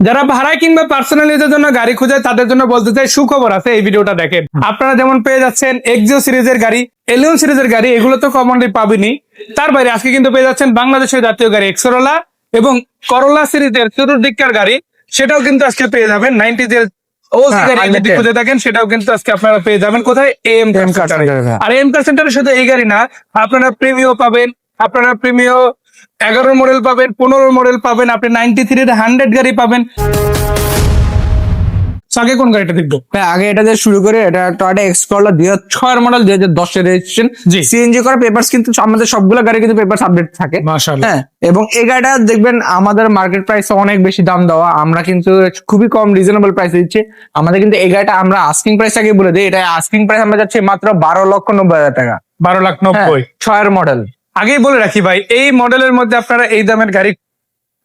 যারা ভাড়ায় কিংবা পার্সোনাল ইউজের জন্য গাড়ি খুঁজে তাদের জন্য বলতে চাই সুখবর আছে এই ভিডিওটা দেখেন। আপনারা যেমন পেয়ে যাচ্ছেন এক্সিও সিরিজের গাড়ি এলিয়ন সিরিজের গাড়ি এগুলো তো কমনলি পাবেনি। তার বাইরে আজকে কিন্তু পেয়ে যাচ্ছেন বাংলাদেশের জাতীয় গাড়ি এক্সরোলা এবং করোলা সিরিজের চতুর্দিককার গাড়ি সেটাও কিন্তু আজকে পেয়ে যাবেন। নাইনটি যে হ্যাঁ। খুঁজে থাকেন সেটাও কিন্তু আজকে আপনারা পেয়ে যাবেন। কোথায়? এম হ্যাঁ। আর এম কার এই গাড়ি না আপনারা প্রিমিও পাবেন। আপনারা প্রিমিও এগারো মডেল পাবেন পনেরো মডেল পাবেন আপনি নাইনটি থ্রি হান্ড্রেড গাড়ি পাবেন। আগে কোন গাড়িটা দেখব? আগে এটা দিয়ে শুরু করে এটা টয়টা এক্স করলা দুই হাজার ছয়ের মডেল দুই হাজার দশের রেজিস্ট্রেশন জি। সিএনজি করা পেপারস কিন্তু আমাদের সবগুলো গাড়ি কিন্তু পেপারস আপডেট থাকে। হ্যাঁ এবং এই গাড়িটা দেখবেন আমাদের মার্কেট প্রাইস অনেক বেশি দাম দেওয়া। আমরা কিন্তু খুবই কম রিজনেবল প্রাইস দিচ্ছি। আমাদের কিন্তু এই গাড়িটা আমরা আস্কিং প্রাইস আগে বলে দিই। এটা আস্কিং প্রাইস আমরা যাচ্ছি মাত্র বারো লক্ষ নব্বই হাজার টাকা। বারো লাখ হ্যাঁ, নব্বই ছয়ের মডেল আগেই বলে রাখি ভাই এই মডেলের মধ্যে আপনারা এই দামের গাড়ি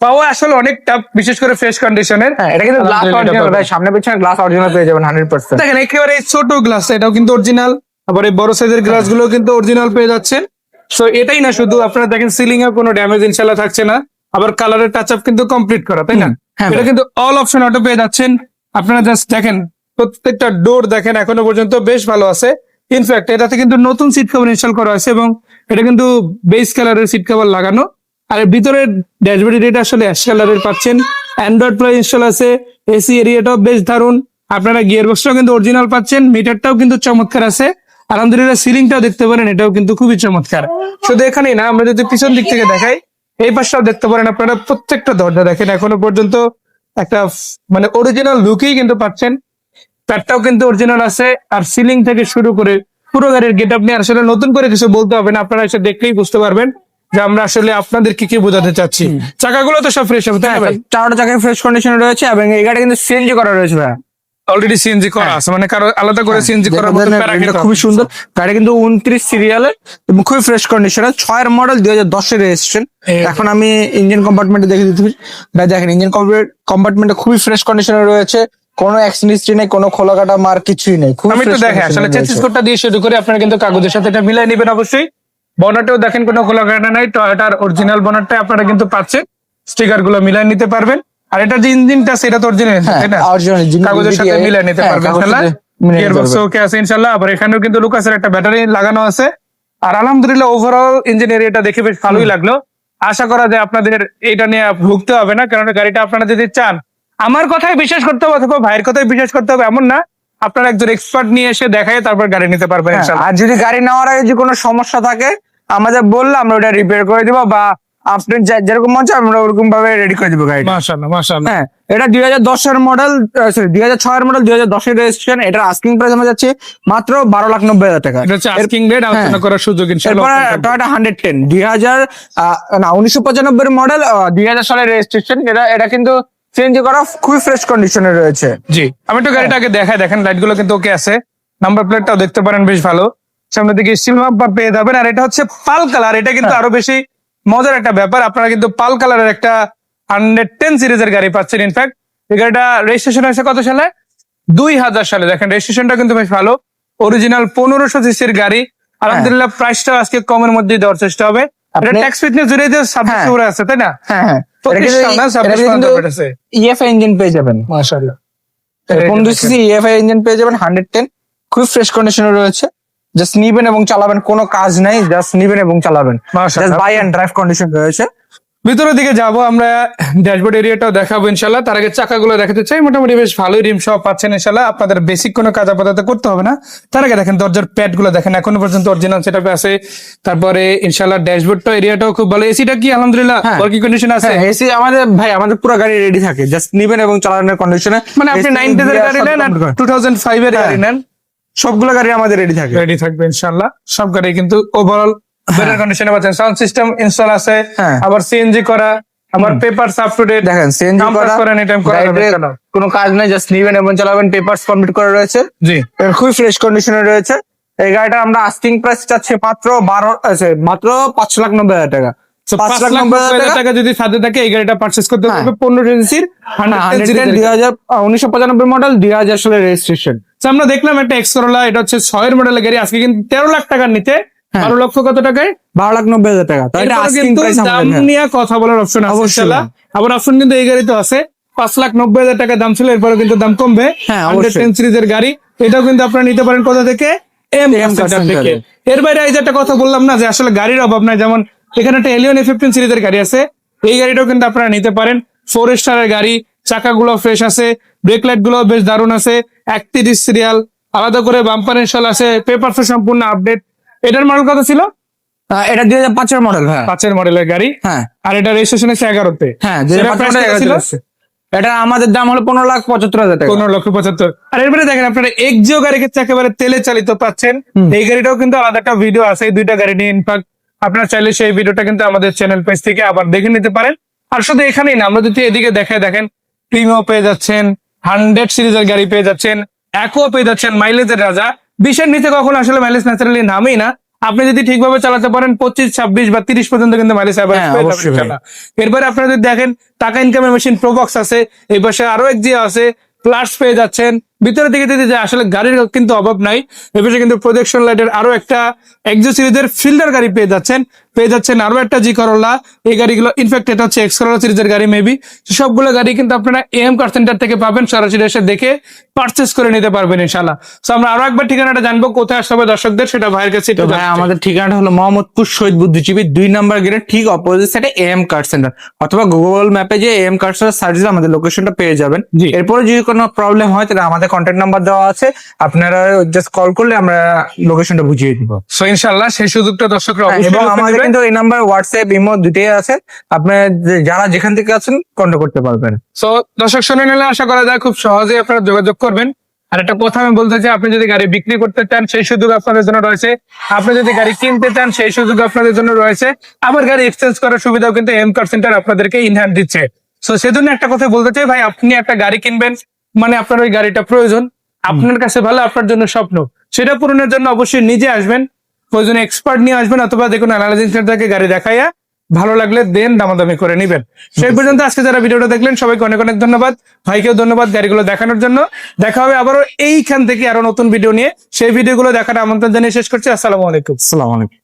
পাওয়া আসলে অনেক টাফ বিশেষ করে ফ্রেশ কন্ডিশনের হ্যাঁ এটা কিন্তু গ্লাস অরিজিনাল ভাই সামনে পিছনে গ্লাস অরিজিনাল পেয়ে যাবেন হান্ড্রেড পার্সেন্ট দেখেন একেবারে ছোট গ্লাস এটাও কিন্তু অরিজিনাল আবার এই বড় সাইজের গ্লাসগুলো কিন্তু অরিজিনাল পেয়ে যাচ্ছেন। সো এটাই না শুধু আপনারা দেখেন সিলিং এ কোনো ড্যামেজ ইনশাল্লাহ থাকছে না। আবার কালারের টাচ আপ কিন্তু কমপ্লিট করা তাই না? হ্যাঁ এটা কিন্তু অল অপশন অটো পেয়ে যাচ্ছেন। আপনারা জাস্ট দেখেন প্রত্যেকটা ডোর দেখেন এখনও পর্যন্ত বেশ ভালো আছে। ইনফ্যাক্ট এটাতে কিন্তু নতুন সিট কভার ইনস্টল করা আছে এবং এটা কিন্তু বেস কালারের সিট কভার লাগানো। আর ভিতরের ড্যাশবোর্ড এটা আসলে অ্যাশ কালারের পাচ্ছেন। অ্যান্ড্রয়েড প্লে ইনস্টল আছে এসি এরিয়াটাও বেশ দারুণ আপনারা গিয়ার বক্সটাও কিন্তু অরিজিনাল পাচ্ছেন মিটারটাও কিন্তু চমৎকার আছে। আলহামদুলিল্লাহ সিলিংটাও দেখতে পারেন, এটাও কিন্তু খুবই চমৎকার। শুধু এখানেই না, আমরা যদি পিছন দিক থেকে দেখাই, এই পাশটাও দেখতে পারেন আপনারা, প্রত্যেকটা দরজা দেখেন এখনও পর্যন্ত একটা মানে অরিজিনাল লুকেই কিন্তু পাচ্ছেন। প্যাডটাও কিন্তু অরিজিনাল আছে, আর সিলিং থেকে শুরু করে পুরো গাড়ির গেট আপ নিয়ে আসলে নতুন করে কিছু বলতে হবে না। আপনারা এসে দেখলেই বুঝতে পারবেন যে আমরা আসলে আপনাদের কি কি বোঝাতে চাচ্ছি। চাকাগুলো তো সব ফ্রেশ হবে তাই না ভাই? চারটা জায়গায় ফ্রেশ কন্ডিশনে রয়েছে এবং এই গাড়ি কিন্তু সিএনজি করা রয়েছে ভাই। অলরেডি সিএনজি করা আছে মানে কারও আলাদা করে সিএনজি করার মতো দেখেন, প্যারা খুবই সুন্দর। গাড়ি কিন্তু উনত্রিশ সিরিয়ালের এবং খুবই ফ্রেশ কন্ডিশনে ছয়ের মডেল দুই হাজার দশের রেজিস্ট্রেশন এখন আমি ইঞ্জিন কম্পার্টমেন্টে দেখে দিতে ভাই দেখেন ইঞ্জিন কম্পার্টমেন্টে খুবই ফ্রেশ কন্ডিশনে রয়েছে। কোনো অ্যাক্সিডেন্ট হিস্ট্রি নেই কোনো খোলা কাটা মার কিছুই নেই। খুব আমি তো দেখে আসলে চেসিস কোডটা দিয়ে শুরু করে আপনারা কিন্তু কাগজের সাথে এটা মিলাই নেবেন অবশ্যই। বনাটেও দেখেন কোনো খোলা কাটা নাই টয়োটার অরিজিনাল বনারটা আপনারা কিন্তু পাচ্ছেন। স্টিকারগুলো মিলাই নিতে পারবেন। আর এটা যে ইঞ্জিনটা সেটা তো অরিজিনাল হ্যাঁ, তাই না? কাগজের সাথে মিলাই নিতে পারবেন ইনশাল্লাহ। গিয়ার বক্স ওকে আছে ইনশাল্লাহ। আবার এখানেও কিন্তু লুকাসের একটা ব্যাটারি লাগানো আছে। আর আলহামদুলিল্লাহ ওভারঅল ইঞ্জিন এটা দেখে বেশ ভালোই লাগল। আশা করা যায় আপনাদের এটা নিয়ে ভুগতে হবে না কারণ গাড়িটা আপনারা যদি চান আমার কথাই বিশ্বাস করতে হবে অথবা ভাইয়ের কথাই বিশ্বাস করতে হবে এমন না। আপনারা একজন এক্সপার্ট নিয়ে এসে দেখায় তারপর গাড়ি নিতে পারবেন আর যদি গাড়ি নেওয়ার আগে যদি কোনো সমস্যা থাকে আমাদের বললে আমরা ওটা রিপেয়ার করে দিব বা আপনি যেরকম মন চায় আমরা ওরকম ভাবে রেডি করে দিব মাশাআল্লাহ মাশাআল্লাহ। হ্যাঁ এটা দুই হাজার দশের মডেল সরি দুই হাজার ছয়ের মডেল দুই হাজার দশের রেজিস্ট্রেশন এটার আস্কিং প্রাইস আমরা যাচ্ছে মাত্র বারো লাখ নব্বই হাজার টাকা। আস্কিং রেট আলোচনা হ্যাঁ। করার সুযোগ ইনশাআল্লাহ টয়োটা হান্ড্রেড টেন দুই হাজার না উনিশশো পঁচানব্বই মডেল দুই হাজার সালের রেজিস্ট্রেশন এটা এটা কিন্তু চেঞ্জ করা খুবই ফ্রেশ কন্ডিশনে রয়েছে। জি। আমি একটু গাড়িটা আগে দেখাই দেখেন লাইটগুলো কিন্তু ওকে আছে। নাম্বার প্লেটটাও দেখতে পারেন বেশ ভালো। সামনে দিকে স্টিল মাম্পার পেয়ে যাবেন আর এটা হচ্ছে পাল কালার এটা কিন্তু আরও বেশি মজার একটা ব্যাপার। আপনারা কিন্তু পাল কালারের একটা হান্ড্রেড টেন সিরিজের গাড়ি পাচ্ছেন ইনফ্যাক্ট এই গাড়িটা রেজিস্ট্রেশন হয়েছে কত সালে? দুই হাজার সালে। দেখেন রেজিস্ট্রেশনটা কিন্তু বেশ ভালো। অরিজিনাল পনেরোশো সিসির গাড়ি। আলহামদুলিল্লাহ প্রাইসটা আজকে কমের মধ্যেই দেওয়ার চেষ্টা হবে। এটা ট্যাক্স ফিটনেস জুড়ে সাবজেক্ট হ্যাঁ। আছে তাই না? হ্যাঁ হ্যাঁ। ইএফআই ইঞ্জিন পেয়ে যাবেন। মাশাআল্লাহ। পনেরো সিসি ইএফআই ইঞ্জিন পেয়ে যাবেন হান্ড্রেড টেন খুবই ফ্রেশ কন্ডিশনে রয়েছে। জাস্ট নিবেন এবং চালাবেন কোনো কাজ নাই জাস্ট নিবেন এবং চালাবেন। Just buy and drive condition রয়েছে। ভিতরের দিকে যাব আমরা ড্যাশবোর্ড এরিয়াটাও দেখাবো ইনশাল্লাহ। তার আগে চাকাগুলো দেখাতে চাই। মোটামুটি বেশ ভালোই রিম সহ পাচ্ছেন ইনশাল্লাহ। আপনাদের বেসিক কোনো কাজ আপাতত করতে হবে না। তার আগে দেখেন দরজার প্যাডগুলো দেখেন। এখনও পর্যন্ত অরিজিনাল সেটআপে আছে। তারপরে ইনশাল্লাহ ড্যাশবোর্ডটা এরিয়াটাও খুব ভালো। এসিটা কি? আলহামদুলিল্লাহ হ্যাঁ। ওয়ার্কিং কন্ডিশন আছে? হ্যাঁ এসি আমাদের ভাই আমাদের পুরো গাড়ি রেডি থাকে। জাস্ট নিবেন এবং চালানোর কন্ডিশনে মানে আপনি নাইনটিজ এর গাড়ি নেন আর টু থাউজেন্ড ফাইভ এর গাড়ি নেন। সবগুলো গাড়ি আমাদের রেডি থাকে। রেডি থাকবে ইনশাল্লাহ। সব গাড়ি কিন্তু ওভারঅল বেটার কন্ডিশনে পাচ্ছেন। সাউন্ড সিস্টেম ইনস্টল আছে হ্যাঁ। আবার সিএনজি করা আবার পেপার আপ টু ডেট দেখেন সিএনজি করা করা anytime করা কোনো কাজ নাই জাস্ট নিবেন এবং চালাবেন পেপারস কমপ্লিট করা রয়েছে। জি। খুবই ফ্রেশ কন্ডিশনে রয়েছে। এই গাড়িটা আমরা আস্কিং প্রাইস চাচ্ছি মাত্র বারো মাত্র পাঁচ লাখ নব্বই হাজার টাকা। পাঁচ লাখ নব্বই হাজার টাকা টাকা যদি সাথে থাকে এই গাড়িটা করতে হ্যাঁ। পারবে পনেরো সিসির দুই হাজার উনিশশো পঁচানব্বই মডেল দুই হাজার সালের রেজিস্ট্রেশন আমরা দেখলাম একটা এক্স করোলা এটা হচ্ছে ছয়ের মডেলের গাড়ি। আজকে কিন্তু তেরো লাখ টাকার নিতে হ্যাঁ। বারো লক্ষ কত টাকায়? বারো লাখ নব্বই হাজার টাকা। কিন্তু দাম নিয়ে কথা বলার অপশন আছে আবার অপশন কিন্তু এই গাড়িতে আছে। পাঁচ লাখ নব্বই হাজার টাকা দাম ছিল এরপরে কিন্তু দাম কমবে। হ্যাঁ, টেন সিরিজের গাড়ি। এটাও কিন্তু আপনারা নিতে পারেন কোথা থেকে? এম থেকে। এর বাইরে এই যে একটা কথা বললাম না যে আসলে গাড়ির অভাব নাই যেমন এখানে একটা এলিয়ন এ ফিফটিন সিরিজের গাড়ি আছে। এই গাড়িটাও কিন্তু আপনারা নিতে পারেন। ফোর স্টারের গাড়ি চাকাগুলো ফ্রেশ আছে ব্রেক লাইটগুলো বেশ দারুণ আছে। একত্রিশ সিরিয়াল আলাদা করে বাম্পার ইনস্টল আছে। পেপার সম্পূর্ণ আপডেট এটার মডেল কত ছিল? এটা দুই হাজার পাঁচের মডেল হ্যাঁ। পাঁচের মডেলের গাড়ি। হ্যাঁ। আর এটা রেজিস্ট্রেশন আছে এগারোতে। হ্যাঁ এটা আমাদের দাম হলো পনেরো লাখ পঁচাত্তর হাজার টাকা। পনেরো লক্ষ পঁচাত্তর। আর এরপরে দেখেন আপনারা এক্সিও গাড়ি ক্ষেত্রে একেবারে তেলে চালিত পাচ্ছেন। এই গাড়িটাও কিন্তু আলাদা একটা ভিডিও আছে এই দুইটা গাড়ি নিয়ে ইনফ্যাক্ট আপনারা চাইলে সেই ভিডিওটা কিন্তু আমাদের চ্যানেল পেজ থেকে আবার দেখে নিতে পারেন। আর শুধু এখানেই না আমরা যদি এদিকে দেখায় দেখেন প্রিমিও পেয়ে যাচ্ছেন হান্ড্রেড সিরিজের গাড়ি পেয়ে যাচ্ছেন একও পেয়ে যাচ্ছেন মাইলেজের রাজা। বিশের নিচে কখনো আসলে মাইলেজ ন্যাচারালি নামেই না। আপনি যদি ঠিকভাবে চালাতে পারেন পঁচিশ ছাব্বিশ বা তিরিশ পর্যন্ত কিন্তু মাইলেজ হ্যাঁ। এরপরে আপনারা যদি দেখেন টাকা ইনকামের মেশিন প্রবক্স আছে এই পাশে আরও এক জিয়া আছে প্লাস পেয়ে যাচ্ছেন। ভিতরের দিকে যদি যে আসলে গাড়ির কিন্তু অভাব নাই। এ পাশে কিন্তু প্রজেকশন লাইটের আরও একটা এক্সো সিরিজের ফিল্ডার গাড়ি পেয়ে যাচ্ছেন। পেয়ে যাচ্ছেন আরও একটা জি করোলা এই গাড়িগুলো ইনফ্যাক্ট এটা হচ্ছে এক্স করোলা সিরিজের গাড়ি মেবি সবগুলো গাড়ি কিন্তু আপনারা এম কার সেন্টার থেকে পাবেন সরাসরি এসে দেখে পারচেস করে নিতে পারবেন ইনশাল্লাহ তো আমরা আরও একবার ঠিকানাটা জানব কোথায় আসতে হবে দর্শকদের সেটা ভাইয়ের কাছে আমাদের ঠিকানাটা হলো মোহাম্মদপুর শহীদ বুদ্ধিজীবী দুই নাম্বার গেটের ঠিক অপোজিট সাইডে এম কার্ড সেন্টার অথবা গুগল ম্যাপে যে এম কার্ড সেন্টার সার্চ দিলে আমাদের লোকেশনটা পেয়ে যাবেন। এরপরে যদি কোনো প্রবলেম হয় তাহলে আমাদের কন্ট্যাক্ট নাম্বার দেওয়া আছে। আপনারা জাস্ট কল করলে আমরা লোকেশনটা বুঝিয়ে দিব। সো ইনশাল্লাহ সেই সুযোগটা দর্শকরা অবশ্যই হ্যাঁ, এবং আমাদের। কিন্তু এই নাম্বার হোয়াটসঅ্যাপ ইমো দুটোই আছে। আপনারা যারা যেখান থেকে আছেন কন্ট্যাক্ট করতে পারবেন। সো দর্শক শুনে নিলে আশা করা যায় খুব সহজেই আপনারা যোগাযোগ করবেন। আর একটা কথা আমি বলতে চাই আপনি যদি গাড়ি বিক্রি করতে চান সেই সুযোগ আপনাদের জন্য রয়েছে। আপনি যদি গাড়ি কিনতে চান সেই সুযোগ আপনাদের জন্য রয়েছে। আবার গাড়ি এক্সচেঞ্জ করার সুবিধাও কিন্তু এম কার সেন্টার আপনাদেরকে ইনহ্যান্ড দিচ্ছে। সো সেজন্য একটা কথা বলতে চাই ভাই আপনি একটা গাড়ি কিনবেন মানে আপনার ওই গাড়িটা প্রয়োজন। আপনার কাছে ভালো আপনার জন্য স্বপ্ন। সেটা পূরণের জন্য অবশ্যই নিজে আসবেন। প্রয়োজনে এক্সপার্ট নিয়ে আসবেন অথবা দেখুন অ্যানালাইজিং সেন্টারকে গাড়ি দেখাইয়া ভালো লাগলে দেন দামাদামি করে নিবেন। সেই পর্যন্ত আজকে যারা ভিডিওটা দেখলেন সবাইকে অনেক অনেক ধন্যবাদ। ভাইকেও ধন্যবাদ গাড়িগুলো দেখানোর জন্য। দেখা হবে আবারও এইখান থেকে আরও নতুন ভিডিও নিয়ে। সেই ভিডিওগুলো দেখার আমন্ত্রণ জানিয়ে শেষ করছি। আসসালামু আলাইকুম। আসসালামু আলাইকুম।